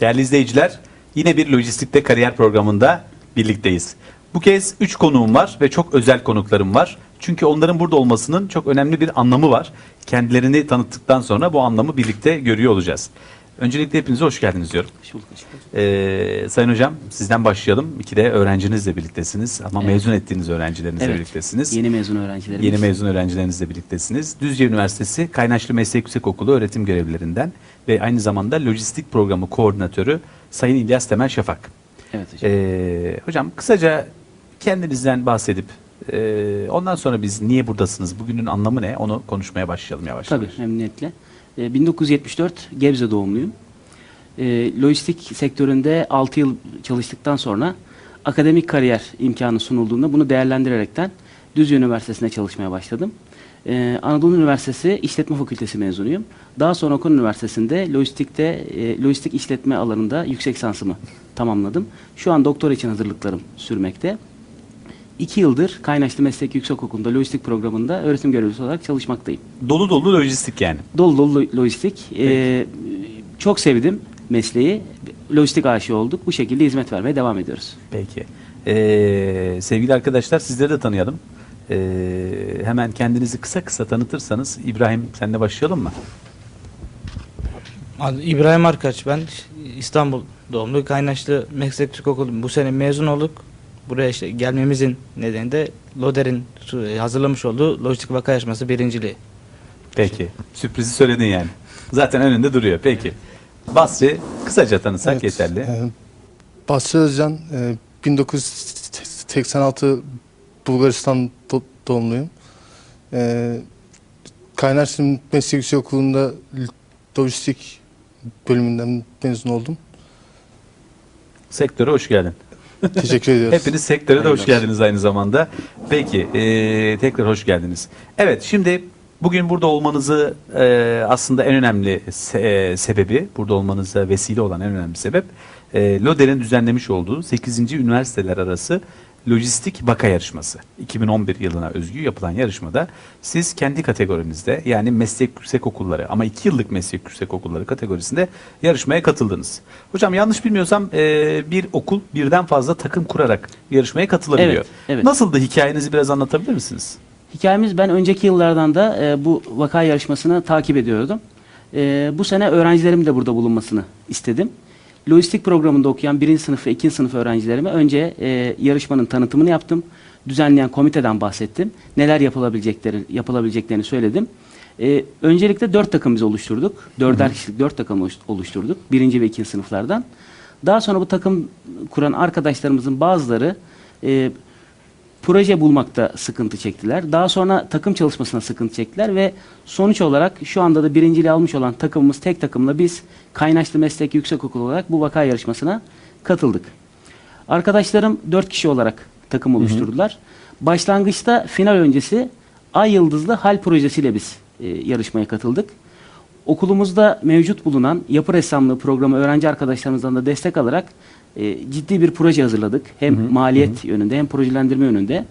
Değerli izleyiciler, yine bir lojistikte kariyer programında birlikteyiz. Bu kez 3 konuğum var ve çok özel konuklarım var. Çünkü onların burada olmasının çok önemli bir anlamı var. Kendilerini tanıttıktan sonra bu anlamı birlikte görüyor olacağız. Öncelikle hepinize hoş geldiniz diyorum. Hoş bulduk, hoş bulduk. Ee, Sayın Hocam sizden başlayalım. İki de öğrencinizle birliktesiniz ama Evet. mezun ettiğiniz öğrencilerinizle Evet, birliktesiniz. Yeni mezun öğrencilerimiz. Yeni mezun öğrencilerinizle birliktesiniz. Düzce Üniversitesi Kaynaşlı Meslek Yüksekokulu öğretim görevlilerinden ve aynı zamanda lojistik programı koordinatörü Sayın İlyas Temel Şafak. Evet hocam. Ee, hocam kısaca kendinizden bahsedip e, ondan sonra biz niye buradasınız, bugünün anlamı ne onu konuşmaya başlayalım yavaş Tabii yavaş. memnuniyetle. Ee, 1974 Gebze doğumluyum. Ee, lojistik sektöründe 6 yıl çalıştıktan sonra akademik kariyer imkanı sunulduğunda bunu değerlendirerekten Düzce Üniversitesi'nde çalışmaya başladım. Ee, Anadolu Üniversitesi İşletme Fakültesi mezunuyum. Daha sonra Okan Üniversitesi'nde lojistikte e, lojistik işletme alanında yüksek lisansımı tamamladım. Şu an doktor için hazırlıklarım sürmekte. İki yıldır Kaynaşlı Meslek Yüksekokulu'nda lojistik programında öğretim görevlisi olarak çalışmaktayım. Dolu dolu lojistik yani. Dolu dolu lo- lojistik. Ee, çok sevdim mesleği. Lojistik aşığı olduk. Bu şekilde hizmet vermeye devam ediyoruz. Peki. Ee, sevgili arkadaşlar sizleri de tanıyalım. Ee, hemen kendinizi kısa kısa tanıtırsanız İbrahim senle başlayalım mı? Adı İbrahim Arkaç ben İstanbul doğumlu Kaynaşlı Meslek Yüksekokulu bu sene mezun olduk. Buraya işte gelmemizin nedeni de Loder'in su- hazırlamış olduğu lojistik vaka yarışması birinciliği. Peki. Sürprizi söyledin yani. Zaten önünde duruyor. Peki. Basri kısaca tanısak Evet, yeterli. e, Basri Özcan, e, 1986 Bulgaristan do- doğumluyum. E, Kaynaşlı Meslek Yüksekokulu'nda lojistik bölümünden mezun oldum. Sektöre hoş geldin. Teşekkür ediyoruz. Hepiniz sektöre de hoş geldiniz aynı zamanda. Peki, e, tekrar hoş geldiniz. Evet, şimdi bugün burada olmanızı e, aslında en önemli se- e, sebebi, burada olmanıza vesile olan en önemli sebep, e, LODER'in düzenlemiş olduğu 8. Üniversiteler Arası Lojistik Vaka Yarışması. 2011 yılına özgü yapılan yarışmada siz kendi kategorinizde yani meslek yüksek okulları ama 2 yıllık meslek yüksek okulları kategorisinde yarışmaya katıldınız. Hocam yanlış bilmiyorsam e, bir okul birden fazla takım kurarak yarışmaya katılabiliyor. Evet, evet. Nasıldı hikayenizi biraz anlatabilir misiniz? Hikayemiz ben önceki yıllardan da e, bu vaka yarışmasını takip ediyordum. E, bu sene öğrencilerim de burada bulunmasını istedim. Lojistik programında okuyan birinci sınıf ve ikinci sınıf öğrencilerime önce e, yarışmanın tanıtımını yaptım. Düzenleyen komiteden bahsettim. Neler yapılabilecekleri, yapılabileceklerini söyledim. E, öncelikle dört takım biz oluşturduk. Dörder kişilik dört takım oluş- oluşturduk. Birinci ve ikinci sınıflardan. Daha sonra bu takım kuran arkadaşlarımızın bazıları e, proje bulmakta sıkıntı çektiler. Daha sonra takım çalışmasına sıkıntı çektiler ve sonuç olarak şu anda da birinciliği almış olan takımımız tek takımla biz Kaynaşlı Meslek Yüksekokulu olarak bu vaka yarışmasına katıldık. Arkadaşlarım dört kişi olarak takım oluşturdular. Başlangıçta final öncesi Ay Yıldızlı Hal projesiyle biz e, yarışmaya katıldık. Okulumuzda mevcut bulunan yapı ressamlığı programı öğrenci arkadaşlarımızdan da destek alarak e, ciddi bir proje hazırladık. Hem maliyet yönünde hem projelendirme yönünde.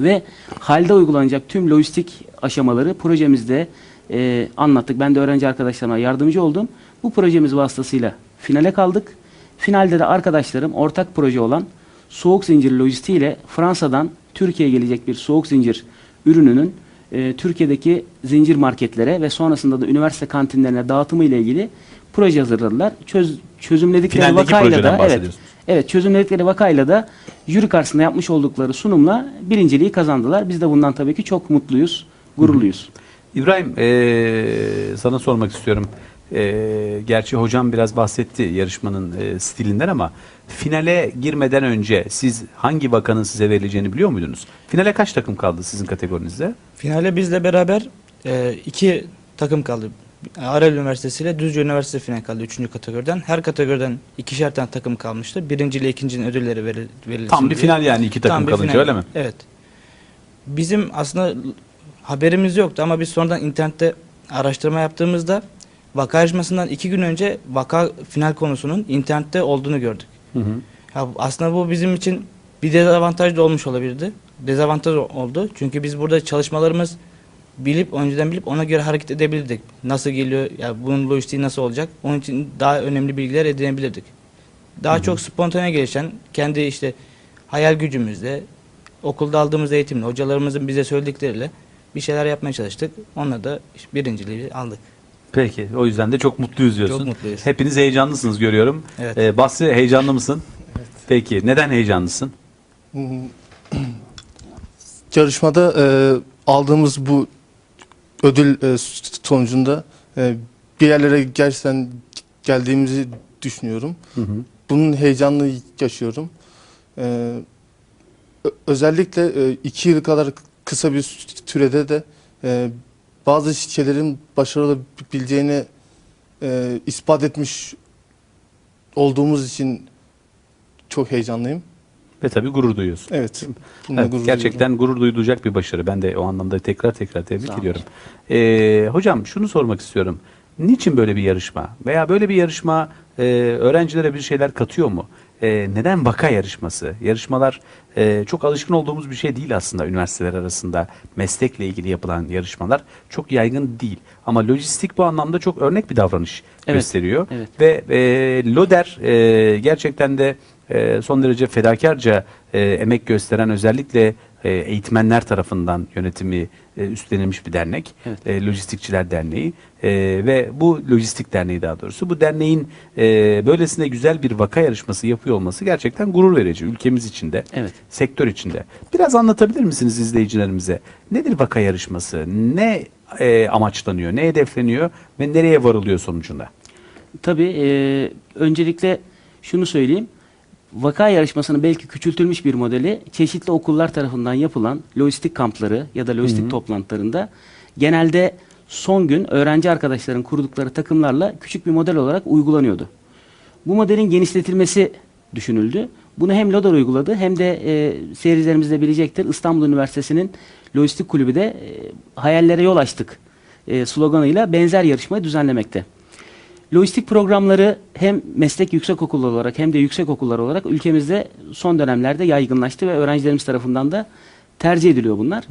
Ve halde uygulanacak tüm lojistik aşamaları projemizde e, anlattık. Ben de öğrenci arkadaşlarıma yardımcı oldum. Bu projemiz vasıtasıyla finale kaldık. Finalde de arkadaşlarım ortak proje olan soğuk zincir lojistiği ile Fransa'dan Türkiye'ye gelecek bir soğuk zincir ürününün e, Türkiye'deki zincir marketlere ve sonrasında da üniversite kantinlerine dağıtımı ile ilgili proje hazırladılar. Çöz, çözümledikleri Finaldeki vakayla da evet, evet çözümledikleri vakayla da jüri karşısında yapmış oldukları sunumla birinciliği kazandılar. Biz de bundan tabii ki çok mutluyuz, gururluyuz. İbrahim eee, sana sormak istiyorum. Eee, gerçi hocam biraz bahsetti yarışmanın eee, stilinden ama finale girmeden önce siz hangi vakanın size verileceğini biliyor muydunuz? Finale kaç takım kaldı sizin kategorinizde? Finale bizle beraber e, iki takım kaldı. Arel Üniversitesi ile Düzce Üniversitesi final kaldı üçüncü kategoriden. Her kategoriden ikişer tane takım kalmıştı. Birinci ile ikincinin ödülleri veril, verildi. Tam bir şimdi. final yani iki takım Tam bir kalınca final. öyle mi? Evet. Bizim aslında haberimiz yoktu ama biz sonradan internette araştırma yaptığımızda vaka yarışmasından iki gün önce vaka final konusunun internette olduğunu gördük. Hı hı. Ya aslında bu bizim için bir dezavantaj da olmuş olabilirdi. Dezavantaj oldu. Çünkü biz burada çalışmalarımız bilip önceden bilip ona göre hareket edebilirdik. Nasıl geliyor, ya bunun lojistiği nasıl olacak? Onun için daha önemli bilgiler edinebilirdik. Daha çok spontane gelişen kendi işte hayal gücümüzle okulda aldığımız eğitimle hocalarımızın bize söyledikleriyle bir şeyler yapmaya çalıştık. Onunla da işte birinciliği aldık. Peki o yüzden de çok mutluyuz diyorsun. Çok mutluyuz. Hepiniz heyecanlısınız görüyorum. Evet. Ee, Basri heyecanlı mısın? Peki neden heyecanlısın? Yarışmada e, aldığımız bu ödül e, sonucunda e, bir yerlere gerçekten geldiğimizi düşünüyorum. Hı hı. Bunun heyecanını yaşıyorum. E, özellikle e, iki yıl kadar kısa bir sürede de e, bazı şeylerin başarılı olabileceğini e, ispat etmiş olduğumuz için çok heyecanlıyım. Ve tabii gurur duyuyorsun. Evet. Evet, gurur gerçekten duyuyorum. gurur duyulacak bir başarı. Ben de o anlamda tekrar tekrar tebrik Sağ ediyorum. Ee, hocam şunu sormak istiyorum. Niçin böyle bir yarışma? Veya böyle bir yarışma e, öğrencilere bir şeyler katıyor mu? E, neden vaka yarışması? Yarışmalar e, çok alışkın olduğumuz bir şey değil aslında üniversiteler arasında. Meslekle ilgili yapılan yarışmalar çok yaygın değil. Ama lojistik bu anlamda çok örnek bir davranış Evet, gösteriyor. evet. Ve e, LODER e, gerçekten de e, son derece fedakarca e, emek gösteren özellikle e, eğitmenler tarafından yönetimi e, üstlenilmiş bir dernek. Evet. E, Lojistikçiler Derneği E, ve bu Lojistik Derneği daha doğrusu bu derneğin e, böylesine güzel bir vaka yarışması yapıyor olması gerçekten gurur verici ülkemiz içinde, Evet. sektör içinde. Biraz anlatabilir misiniz izleyicilerimize? Nedir vaka yarışması? Ne e, amaçlanıyor, ne hedefleniyor ve nereye varılıyor sonucunda? Tabii e, öncelikle şunu söyleyeyim. Vaka yarışmasının belki küçültülmüş bir modeli çeşitli okullar tarafından yapılan lojistik kampları ya da lojistik toplantılarında genelde son gün öğrenci arkadaşların kurdukları takımlarla küçük bir model olarak uygulanıyordu. Bu modelin genişletilmesi düşünüldü. Bunu hem LODER uyguladı hem de e, seyircilerimiz de bilecektir. İstanbul Üniversitesi'nin lojistik kulübü de e, hayallere yol açtık e, sloganıyla benzer yarışmayı düzenlemekte. Lojistik programları hem meslek yüksekokulu olarak hem de yüksek okullar olarak ülkemizde son dönemlerde yaygınlaştı ve öğrencilerimiz tarafından da tercih ediliyor bunlar.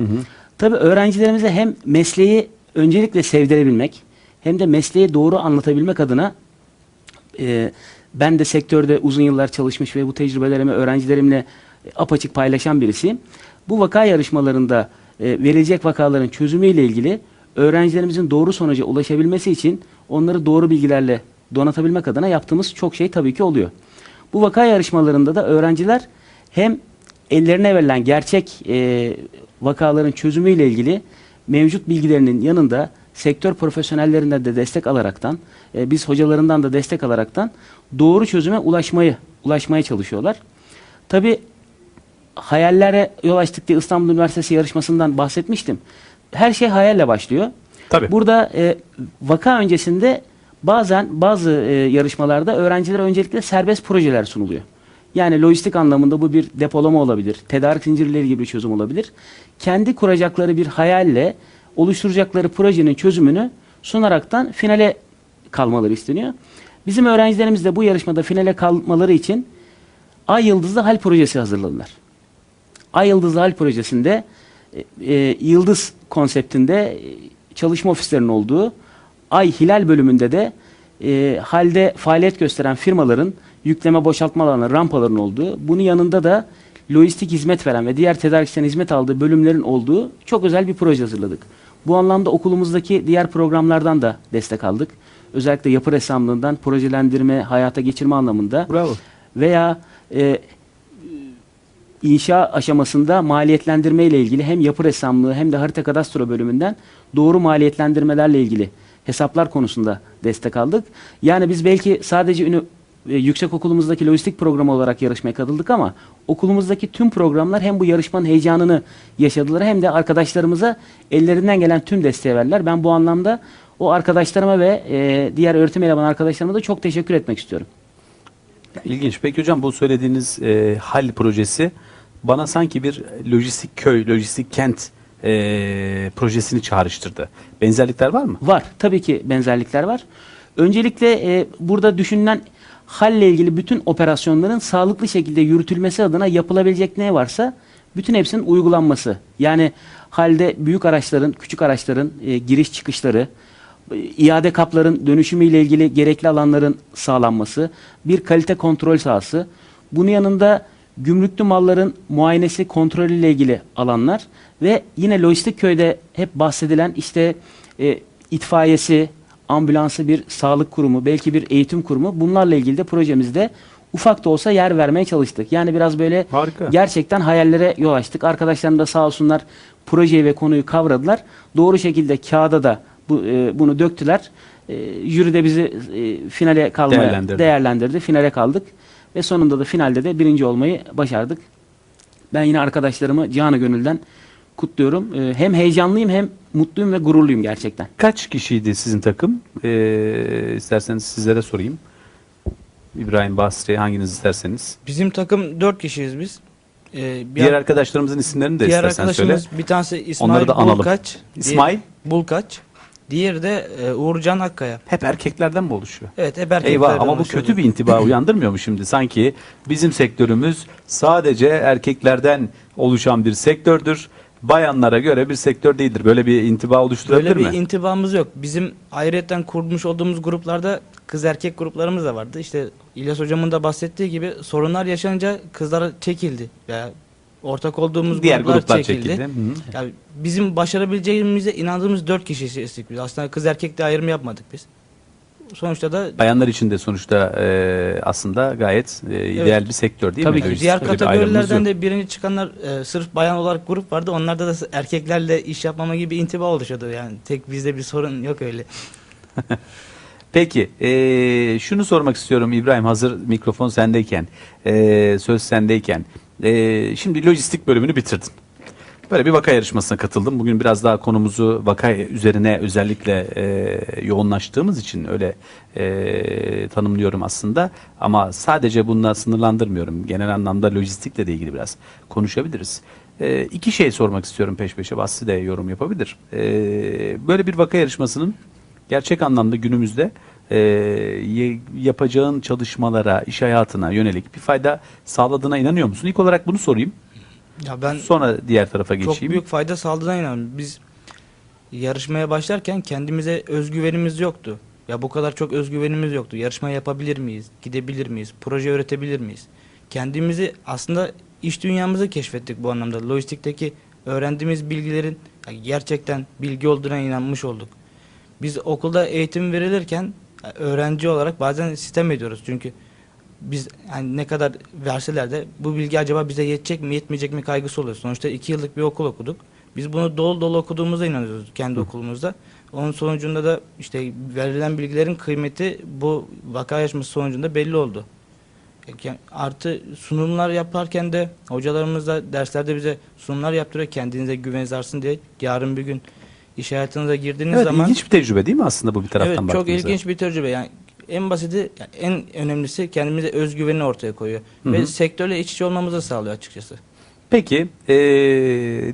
Tabii öğrencilerimize hem mesleği öncelikle sevdirebilmek hem de mesleği doğru anlatabilmek adına e, ben de sektörde uzun yıllar çalışmış ve bu tecrübelerimi öğrencilerimle apaçık paylaşan birisiyim. Bu vaka yarışmalarında e, verilecek vakaların çözümüyle ilgili öğrencilerimizin doğru sonuca ulaşabilmesi için onları doğru bilgilerle donatabilmek adına yaptığımız çok şey tabii ki oluyor. Bu vaka yarışmalarında da öğrenciler hem ellerine verilen gerçek e, vakaların çözümüyle ilgili mevcut bilgilerinin yanında sektör profesyonellerinden de destek alaraktan, e, biz hocalarından da destek alaraktan doğru çözüme ulaşmayı ulaşmaya çalışıyorlar. Tabii hayallere yol açtık diye İstanbul Üniversitesi yarışmasından bahsetmiştim. Her şey hayalle başlıyor. Tabii. Burada e, vaka öncesinde bazen bazı e, yarışmalarda öğrencilere öncelikle serbest projeler sunuluyor. Yani lojistik anlamında bu bir depolama olabilir, tedarik zincirleri gibi bir çözüm olabilir. Kendi kuracakları bir hayalle oluşturacakları projenin çözümünü sunaraktan finale kalmaları isteniyor. Bizim öğrencilerimiz de bu yarışmada finale kalmaları için Ay Yıldızlı Hal projesi hazırladılar. Ay Yıldızlı Hal projesinde e, e, yıldız konseptinde e, çalışma ofislerinin olduğu Ay Hilal bölümünde de e, halde faaliyet gösteren firmaların yükleme boşaltma alanı rampaların olduğu, bunun yanında da lojistik hizmet veren ve diğer tedarikçilerin hizmet aldığı bölümlerin olduğu çok özel bir proje hazırladık. Bu anlamda okulumuzdaki diğer programlardan da destek aldık. Özellikle yapı ressamlığından projelendirme, hayata geçirme anlamında Bravo. veya e, inşa aşamasında maliyetlendirme ile ilgili hem yapı ressamlığı hem de harita kadastro bölümünden doğru maliyetlendirmelerle ilgili hesaplar konusunda destek aldık. Yani biz belki sadece ünü, e, yüksek okulumuzdaki lojistik programı olarak yarışmaya katıldık ama okulumuzdaki tüm programlar hem bu yarışmanın heyecanını yaşadılar hem de arkadaşlarımıza ellerinden gelen tüm desteği verdiler. Ben bu anlamda o arkadaşlarıma ve e, diğer öğretim elemanı arkadaşlarıma da çok teşekkür etmek istiyorum. İlginç. Peki hocam bu söylediğiniz e, hal projesi bana sanki bir lojistik köy, lojistik kent e, projesini çağrıştırdı. Benzerlikler var mı? Var. Tabii ki benzerlikler var. Öncelikle e, burada düşünülen halle ilgili bütün operasyonların sağlıklı şekilde yürütülmesi adına yapılabilecek ne varsa Bütün hepsinin uygulanması. Yani halde büyük araçların, küçük araçların e, giriş çıkışları, iade kapların dönüşümüyle ilgili gerekli alanların sağlanması, bir kalite kontrol sahası. Bunun yanında gümrüklü malların muayenesi, kontrolüyle ilgili alanlar ve yine lojistik köyde hep bahsedilen işte e, itfaiyesi, ambulansı bir sağlık kurumu, belki bir eğitim kurumu bunlarla ilgili de projemizde ufak da olsa yer vermeye çalıştık. Yani biraz böyle Harika. gerçekten hayallere yol açtık. Arkadaşlarım da sağ olsunlar projeyi ve konuyu kavradılar. Doğru şekilde kağıda da bu, e, bunu döktüler. E, jüri de bizi e, finale kalmaya Değerlendirdi. değerlendirdi. Finale kaldık ve sonunda da finalde de birinci olmayı başardık. Ben yine arkadaşlarımı canı gönülden kutluyorum. E, hem heyecanlıyım hem mutluyum ve gururluyum gerçekten. Kaç kişiydi sizin takım? Ee, isterseniz sizlere sorayım. İbrahim Basri hanginiz isterseniz. Bizim takım 4 kişiyiz biz. Ee, bir Diğer ar- arkadaşlarımızın isimlerini de diğer istersen söyle. arkadaşımız bir tanesi İsmail Onları da analım. Bulkaç. İsmail Bulkaç. Diğeri de e, Uğurcan Akkaya. hep erkeklerden mi oluşuyor? Evet hep erkeklerden Eyvah ama bu oluşuyor. kötü bir intiba uyandırmıyor mu şimdi? Sanki bizim sektörümüz sadece erkeklerden oluşan bir sektördür. Bayanlara göre bir sektör değildir. Böyle bir intiba oluşturabilir Böyle bir mi? intibamız yok. Bizim ayrıyetten kurmuş olduğumuz gruplarda kız erkek gruplarımız da vardı. İşte İlyas hocamın da bahsettiği gibi sorunlar yaşanınca kızlar çekildi. Veya ortak olduğumuz Diğer gruplar, gruplar çekildi. çekildi. Hı. Yani bizim başarabileceğimize inandığımız dört kişiydik biz. Aslında kız erkek de ayrım yapmadık biz. Sonuçta da Bayanlar için de sonuçta e, aslında gayet e, ideal bir sektör değil Tabii mi? ki. Öyle- diğer öyle bir ayrımımız kategorilerden yok. de birinci çıkanlar e, sırf bayan olarak grup vardı. Onlarda da erkeklerle iş yapmama gibi intiba oluşuyordu. Yani tek bizde bir sorun yok öyle. Peki, eee, şunu sormak istiyorum İbrahim hazır mikrofon sendeyken, eee, söz sendeyken. Eee, şimdi lojistik bölümünü bitirdin. Böyle bir vaka yarışmasına katıldım. Bugün biraz daha konumuzu vaka üzerine özellikle eee, yoğunlaştığımız için öyle eee, tanımlıyorum aslında. Ama sadece bununla sınırlandırmıyorum. Genel anlamda lojistikle de ilgili biraz konuşabiliriz. Eee iki şey sormak istiyorum peş peşe. Basri de yorum yapabilir. Eee, böyle bir vaka yarışmasının gerçek anlamda günümüzde e, yapacağın çalışmalara, iş hayatına yönelik bir fayda sağladığına inanıyor musun? İlk olarak bunu sorayım. Ya ben Sonra diğer tarafa çok geçeyim. büyük fayda sağladığına inanıyorum. Biz yarışmaya başlarken kendimize özgüvenimiz yoktu. Ya bu kadar çok özgüvenimiz yoktu. Yarışma yapabilir miyiz? Gidebilir miyiz? Proje üretebilir miyiz? Kendimizi aslında iş dünyamızı keşfettik bu anlamda. Lojistikteki öğrendiğimiz bilgilerin gerçekten bilgi olduğuna inanmış olduk. Biz okulda eğitim verilirken öğrenci olarak bazen sistem ediyoruz. Çünkü biz yani ne kadar verseler de bu bilgi acaba bize yetecek mi yetmeyecek mi kaygısı oluyor. Sonuçta iki yıllık bir okul okuduk. Biz bunu dolu dolu okuduğumuza inanıyoruz kendi okulumuzda. Onun sonucunda da işte verilen bilgilerin kıymeti bu vaka yarışması sonucunda belli oldu. Artı sunumlar yaparken de hocalarımız da derslerde bize sunumlar yaptırıyor kendinize güveniniz artsın diye. Yarın bir gün iş hayatınıza girdiğiniz Evet, zaman ilginç bir tecrübe değil mi aslında bu bir taraftan Evet çok baktığımızda? ilginç bir tecrübe. Yani en basiti, en önemlisi kendimize özgüveni ortaya koyuyor. Hı Ve sektörle iç içe olmamızı sağlıyor açıkçası. Peki, e,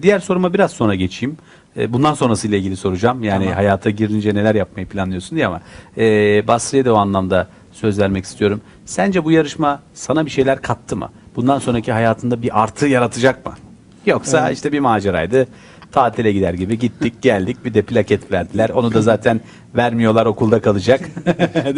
diğer soruma biraz sonra geçeyim. E, bundan sonrasıyla ilgili soracağım. Yani Tamam. hayata girince neler yapmayı planlıyorsun diye ama e, Basri'ye de o anlamda söz vermek istiyorum. Sence bu yarışma sana bir şeyler kattı mı? Bundan sonraki hayatında bir artı yaratacak mı? Yoksa işte bir maceraydı. Tatile gider gibi gittik geldik bir de plaket verdiler. Onu da zaten vermiyorlar okulda kalacak.